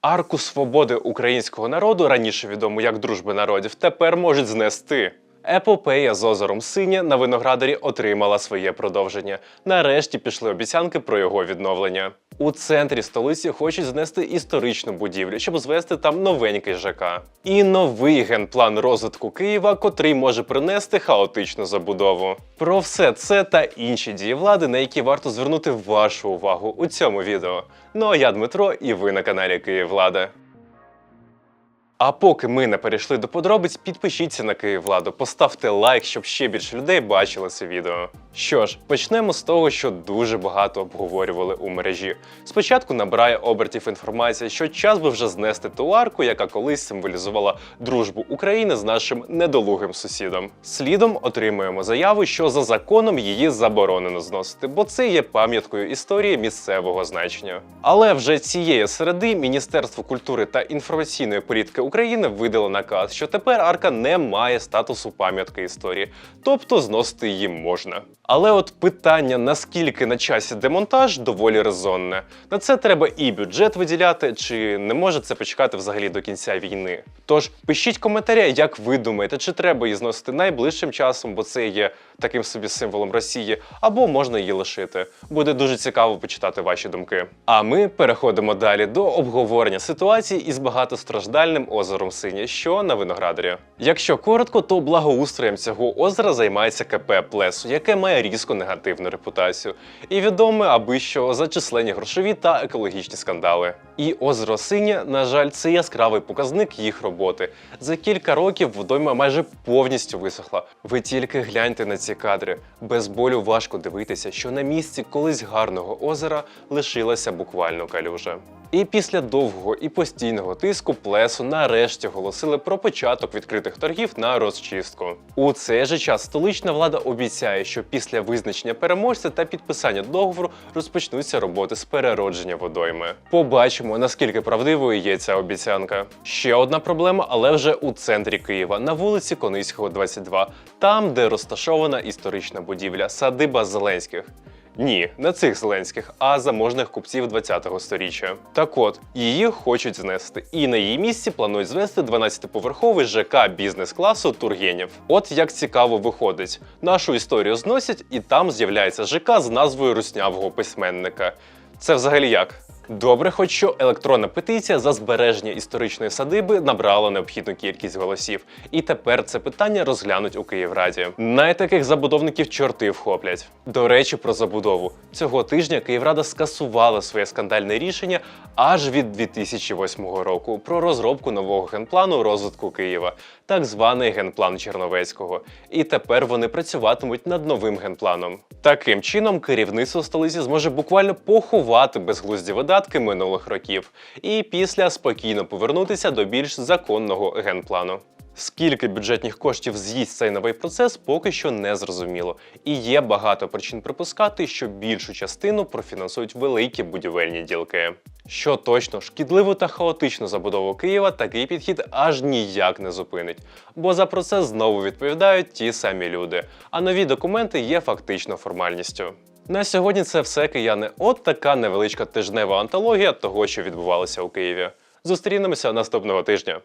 Арку свободи українського народу, раніше відому як дружби народів, тепер можуть знести. Епопея з озером Синє на виноградарі отримала своє продовження. Нарешті пішли обіцянки про його відновлення. У центрі столиці хочуть знести історичну будівлю, щоб звести там новенький ЖК. І новий генплан розвитку Києва, котрий може принести хаотичну забудову. Про все це та інші дії влади, на які варто звернути вашу увагу у цьому відео. Ну а я Дмитро, і ви на каналі Київлада. А поки ми не перейшли до подробиць, підпишіться на Київладу, поставте лайк, щоб ще більше людей бачили це відео. Що ж, почнемо з того, що дуже багато обговорювали у мережі. Спочатку набирає обертів інформація, що час би вже знести ту арку, яка колись символізувала дружбу України з нашим недолугим сусідом. Слідом отримуємо заяву, що за законом її заборонено зносити, бо це є пам'яткою історії місцевого значення. Але вже цієї середи Міністерство культури та інформаційної політики України видало наказ, що тепер арка не має статусу пам'ятки історії, тобто зносити її можна. Але от питання, наскільки на часі демонтаж, доволі резонне. На це треба і бюджет виділяти, чи не може це почекати взагалі до кінця війни. Тож пишіть коментарі, як ви думаєте, чи треба її зносити найближчим часом, бо це є таким собі символом Росії, або можна її лишити. Буде дуже цікаво почитати ваші думки. А ми переходимо далі до обговорення ситуації із багатостраждальним озером Синє, що на виноградарі. Якщо коротко, то благоустроєм цього озера займається КП Плесу, яке має різко негативну репутацію, і відоме аби що за численні грошові та екологічні скандали. І озеро Синє, на жаль, це яскравий показник їх роботи. За кілька років водойма майже повністю висохла. Ви тільки гляньте на ці кадри. Без болю важко дивитися, що на місці колись гарного озера лишилася буквально калюжа. І після довгого і постійного тиску плесу нарешті оголосили про початок відкритих торгів на розчистку. У цей же час столична влада обіцяє, що після визначення переможця та підписання договору розпочнуться роботи з переродження водойми. Побачимо, наскільки правдивою є ця обіцянка. Ще одна проблема, але вже у центрі Києва, на вулиці Кониського, 22, там, де розташована історична будівля садиба Зеленських. Ні, не цих зеленських, а заможних купців 20-го сторіччя. Так от, її хочуть знести, і на її місці планують звести 12-поверховий ЖК бізнес-класу Тургенєв. От як цікаво виходить, нашу історію зносять, і там з'являється ЖК з назвою руснявого письменника. Це взагалі як? Добре, хоч що електронна петиція за збереження історичної садиби набрала необхідну кількість голосів, і тепер це питання розглянуть у Київраді. Найтаких забудовників чорти вхоплять. До речі, про забудову цього тижня Київрада скасувала своє скандальне рішення аж від 2008 року про розробку нового генплану розвитку Києва, так званий генплан Черновецького. І тепер вони працюватимуть над новим генпланом. Таким чином, керівництво столиці зможе буквально поховати безглузді видатки минулих років і після спокійно повернутися до більш законного генплану. Скільки бюджетних коштів з'їсть цей новий процес, поки що не зрозуміло. І є багато причин припускати, що більшу частину профінансують великі будівельні ділки. Що точно, шкідливу та хаотичну забудову Києва такий підхід аж ніяк не зупинить, бо за процес знову відповідають ті самі люди, а нові документи є фактично формальністю. На сьогодні це все кияни. От така невеличка тижнева антологія того, що відбувалося у Києві. Зустрінемося наступного тижня.